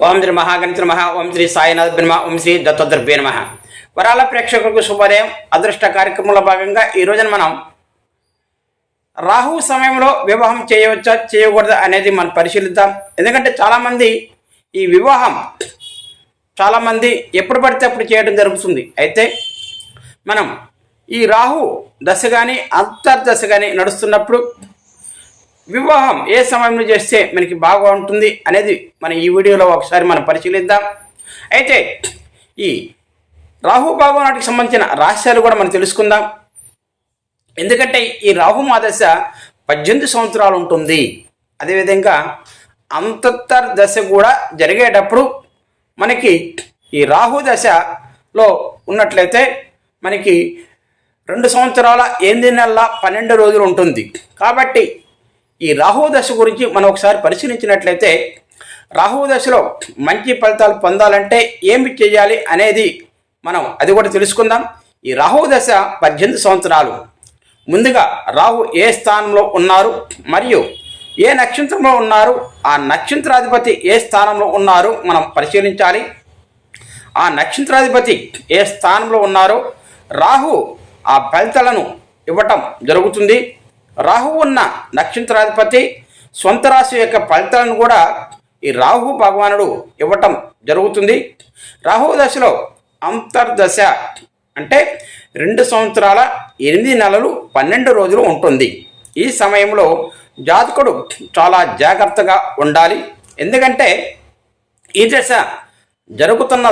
ఓం శ్రీ మహాగణిత నమ. ఓం శ్రీ సాయినాథ్ బ్రహ్మ ఓం శ్రీ దత్తోద్రభ్య నమ. వరాల ప్రేక్షకులకు శుభోదయం. అదృష్ట కార్యక్రమంలో భాగంగా ఈ రోజున మనం రాహు సమయంలో వివాహం చేయవచ్చా చేయకూడదా అనేది మనం పరిశీలిద్దాం. ఎందుకంటే చాలామంది ఈ వివాహం చాలామంది ఎప్పుడు పడితే అప్పుడు చేయడం జరుగుతుంది. అయితే మనం ఈ రాహు దశ కానీ అంతర్దశ కానీ నడుస్తున్నప్పుడు వివాహం ఏ సమయంలో చేస్తే మనకి బాగా ఉంటుంది అనేది మనం ఈ వీడియోలో ఒకసారి మనం పరిశీలిద్దాం. అయితే ఈ రాహు భాగవనాటికి సంబంధించిన రహస్యాలు కూడా మనం తెలుసుకుందాం. ఎందుకంటే ఈ రాహు మాదశ పద్దెనిమిది సంవత్సరాలు ఉంటుంది. అదేవిధంగా అంతర్దశ దశ కూడా జరిగేటప్పుడు మనకి ఈ రాహు దశలో ఉన్నట్లయితే మనకి రెండు సంవత్సరాల ఎనిమిది నెలల పన్నెండు రోజులు ఉంటుంది. కాబట్టి ఈ రాహు దశ గురించి మనం ఒకసారి పరిశీలించినట్లయితే రాహు దశలో మంచి ఫలితాలు పొందాలంటే ఏమి చేయాలి అనేది మనం అది కూడా తెలుసుకుందాం. ఈ రాహు దశ పద్దెనిమిది సంవత్సరాలు. ముందుగా రాహు ఏ స్థానంలో ఉన్నారు? మరియు ఏ నక్షత్రంలో ఉన్నారు? ఆ నక్షత్రాధిపతి ఏ స్థానంలో ఉన్నారు? మనం పరిశీలించాలి. ఆ నక్షత్రాధిపతి ఏ స్థానంలో ఉన్నారో రాహు ఆ ఫలితాలను ఇవ్వటం జరుగుతుంది. రాహు ఉన్న నక్షత్రాధిపతి సొంత రాశి యొక్క ఫలితాలను కూడా ఈ రాహు భగవానుడు ఇవ్వటం జరుగుతుంది. రాహు దశలో అంతర్దశ అంటే రెండు సంవత్సరాల ఎనిమిది నెలలు పన్నెండు రోజులు ఉంటుంది. ఈ సమయంలో జాతకుడు చాలా జాగ్రత్తగా ఉండాలి. ఎందుకంటే ఈ దశ జరుగుతున్న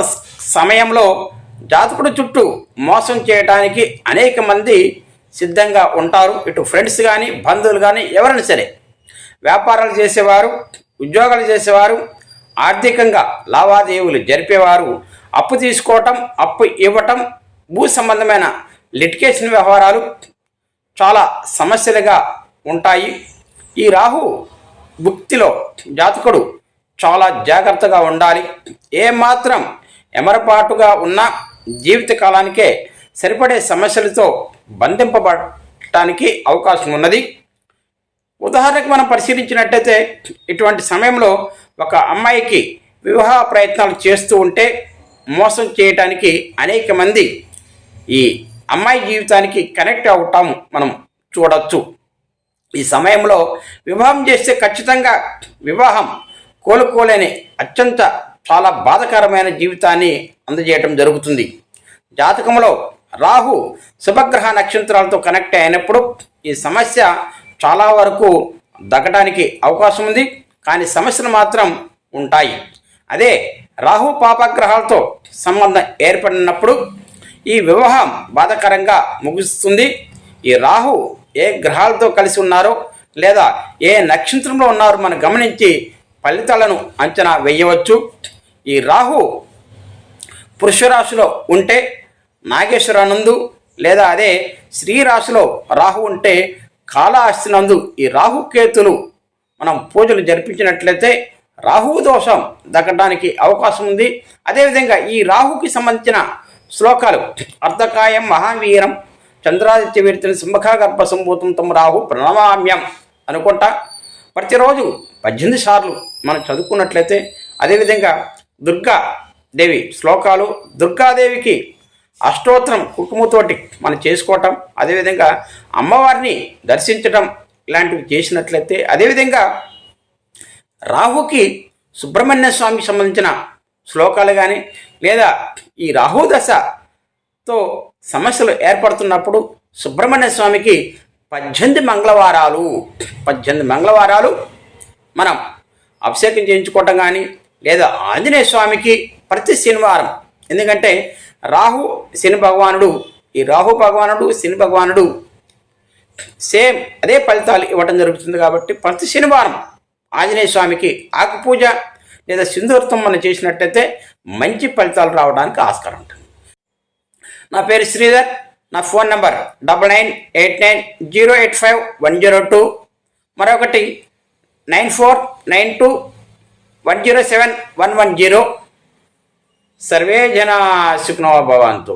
సమయంలో జాతకుడు చుట్టూ మోసం చేయడానికి అనేక మంది సిద్ధంగా ఉంటారు. ఇటు ఫ్రెండ్స్ కానీ బంధువులు కానీ ఎవరైనా సరే. వ్యాపారాలు చేసేవారు ఉద్యోగాలు చేసేవారు ఆర్థికంగా లావాదేవీలు జరిపేవారు అప్పు తీసుకోవటం అప్పు ఇవ్వటం భూ సంబంధమైన లిటికేషన్ వ్యవహారాలు చాలా సమస్యలుగా ఉంటాయి. ఈ రాహు భుక్తిలో జాతకుడు చాలా జాగ్రత్తగా ఉండాలి. ఏమాత్రం ఎమరపాటుగా ఉన్న జీవిత కాలానికే సరిపడే సమస్యలతో బంధింపబడటానికి అవకాశం ఉన్నది. ఉదాహరణకు మనం పరిశీలించినట్టయితే ఇటువంటి సమయంలో ఒక అమ్మాయికి వివాహ ప్రయత్నాలు చేస్తూ ఉంటే మోసం చేయటానికి అనేక మంది ఈ అమ్మాయి జీవితానికి కనెక్ట్ అవటం మనం చూడవచ్చు ఈ సమయంలో వివాహం చేస్తే ఖచ్చితంగా వివాహం కోలుకోలేని అత్యంత చాలా బాధకరమైన జీవితాన్ని అందజేయటం జరుగుతుంది. జాతకంలో రాహు శుభగ్రహ నక్షత్రాలతో కనెక్ట్ అయినప్పుడు ఈ సమస్య చాలా వరకు దగ్గడానికి అవకాశం ఉంది. కానీ సమస్యలు మాత్రం ఉంటాయి. అదే రాహు పాపగ్రహాలతో సంబంధం ఏర్పడినప్పుడు ఈ వివాహం బాధకరంగా ముగుస్తుంది. ఈ రాహు ఏ గ్రహాలతో కలిసి ఉన్నారో లేదా ఏ నక్షత్రంలో ఉన్నారో మనం గమనించి ఫలితాలను అంచనా వేయవచ్చు. ఈ రాహు పురుషరాశిలో ఉంటే నాగేశ్వరానందు లేదా అదే శ్రీరాశిలో రాహు ఉంటే కాళహస్తినందు ఈ రాహుకేతులు మనం పూజలు జరిపించినట్లయితే రాహు దోషం దక్కడానికి అవకాశం ఉంది. అదేవిధంగా ఈ రాహుకి సంబంధించిన శ్లోకాలు అర్ధకాయం మహావీరం చంద్రాదిత్య వీరిని సింహకాగర్భ సంభూతం తమ రాహు ప్రణవామ్యం అనుకుంటా. ప్రతిరోజు పద్దెనిమిది సార్లు మనం చదువుకున్నట్లయితే అదేవిధంగా దుర్గా దేవి శ్లోకాలు దుర్గాదేవికి అష్టోత్తరం కుంకుమతోటి మనం చేసుకోవటం అదేవిధంగా అమ్మవారిని దర్శించటం ఇలాంటివి చేసినట్లయితే అదేవిధంగా రాహుకి సుబ్రహ్మణ్య స్వామికి సంబంధించిన శ్లోకాలు కానీ లేదా ఈ రాహు దశతో సమస్యలు ఏర్పడుతున్నప్పుడు సుబ్రహ్మణ్య స్వామికి పద్దెనిమిది మంగళవారాలు పద్దెనిమిది మంగళవారాలు మనం అభిషేకం చేయించుకోవటం కానీ లేదా ఆంజనేయ స్వామికి ప్రతి శనివారం. ఎందుకంటే రాహు శని భగవానుడు. ఈ రాహు భగవానుడు శని భగవానుడు సేమ్ అదే ఫలితాలు ఇవ్వటం జరుగుతుంది కాబట్టి ప్రతి శనివారం ఆంజనేయ స్వామికి ఆకు పూజ లేదా సింధూర్తం మనం చేసినట్టయితే మంచి ఫలితాలు రావడానికి ఆస్కారం ఉంటుంది. నా పేరు శ్రీధర్ నా phone number double nine eight nine zero eight five one zero two మరొకటి nine four nine two one zero seven one one zero सर्वे जना सुखनो भवन्तु।